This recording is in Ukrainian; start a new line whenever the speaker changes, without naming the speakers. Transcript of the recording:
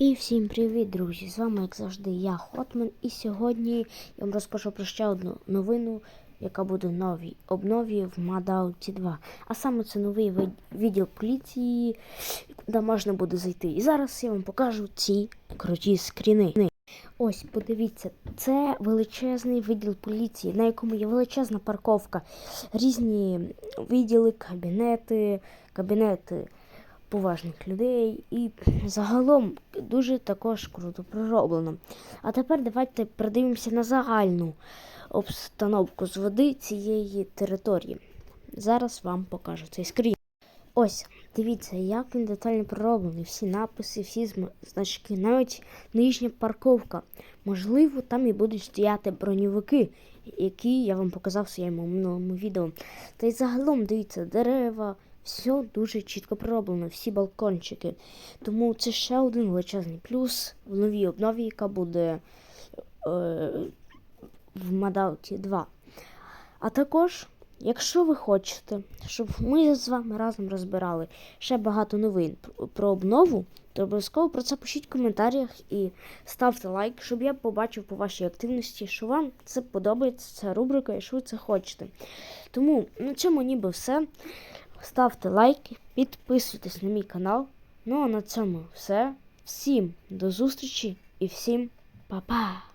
І всім привіт, друзі! З вами, як завжди, я Хотман. І сьогодні я вам розкажу про ще одну новину, яка буде новій обнові в Мадауті 2. А саме це новий відділ поліції, куди можна буде зайти. І зараз я вам покажу ці круті скріни. Ось, подивіться, це величезний відділ поліції, на якому є величезна парковка, різні відділи, кабінети, кабінети поважних людей і загалом дуже також круто пророблено. А тепер давайте придивимося на загальну обстановку з води цієї території. Зараз вам покажу цей скрін. Ось, дивіться, як він детально пророблений. Всі написи, всі значки, навіть нижня парковка. Можливо, там і будуть стояти броньовики, які я вам показав в своєму минулому відео. Та й загалом, дивіться, дерева, все дуже чітко пророблено, всі балкончики. Тому це ще один величезний плюс в новій обнові, яка буде е, в Мадауті 2. А також, якщо ви хочете, щоб ми з вами разом розбирали ще багато новин про- обнову, то обов'язково про це пишіть в коментарях і ставте лайк, щоб я побачив по вашій активності, що вам це подобається, ця рубрика, і що ви це хочете. Тому на цьому ніби все. Ставте лайки, підписуйтесь на мій канал. Ну а на цьому все. Всім до зустрічі і всім па-па!